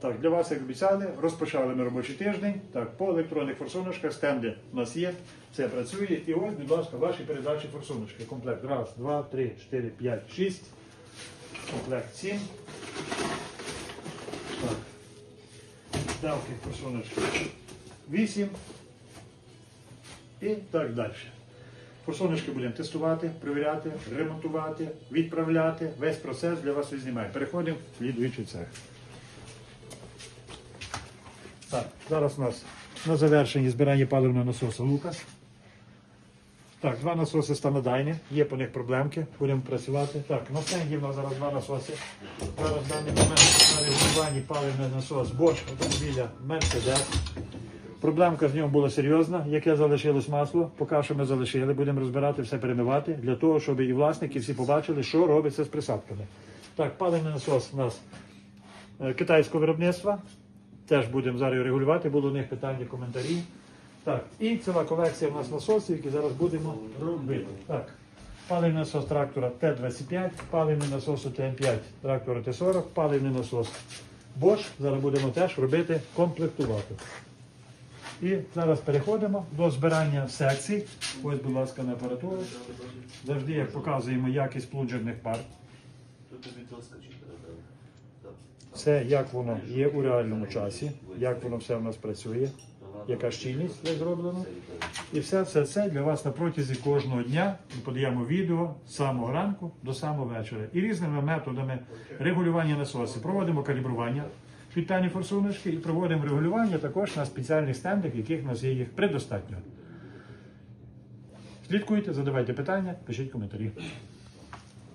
Так, для вас, як обіцяли, розпочали ми робочий тиждень. Так, по електронних форсуночках стенди у нас є, це працює. І ось, будь ласка, ваші передачі форсуночки. Комплект. Раз, два, три, чотири, п'ять, шість. Комплект сім. Так. Давки форсуночки. Вісім. І так далі. Форсуночки будемо тестувати, перевіряти, ремонтувати, відправляти. Весь процес для вас відзнімає. Переходимо в слідуючий цех. Так, зараз у нас на завершенні збирання паливного насосу Лукас. Так, два насоси станодайні, є по них проблемки, будемо працювати. Так, на стенді в нас зараз два насоси. Зараз в даний момент на регулюванні паливний насос Bosch автомобіля Mercedes. Проблемка з ним була серйозна, яке залишилось масло. Поки що ми залишили, будемо розбирати, все перемивати, для того, щоб і власники всі побачили, що робиться з присадками. Так, паливний насос у нас е, китайського виробництва. Теж будемо зараз регулювати, були у них питання, коментарі. Так, і ціла колекція у нас насосів, які зараз будемо робити. Так, паливний насос трактора Т-25, паливний насос ТМ5 трактора Т-40, паливний насос Bosch. Зараз будемо теж робити, комплектувати. І зараз переходимо до збирання секцій. Ось, будь ласка, на апаратуру. Завжди, як показуємо, якість плуджерних пар. Тут тобі то скачі передали. Це як воно є у реальному часі, як воно все в нас працює, яка щільність як зроблено. І все це, це для вас на протязі кожного дня ми подаємо відео з самого ранку до самого вечора. І різними методами регулювання насосу. Проводимо калібрування підтані форсуночки і проводимо регулювання також на спеціальних стендах, яких у нас є їх предостатньо. Слідкуйте, задавайте питання, пишіть коментарі.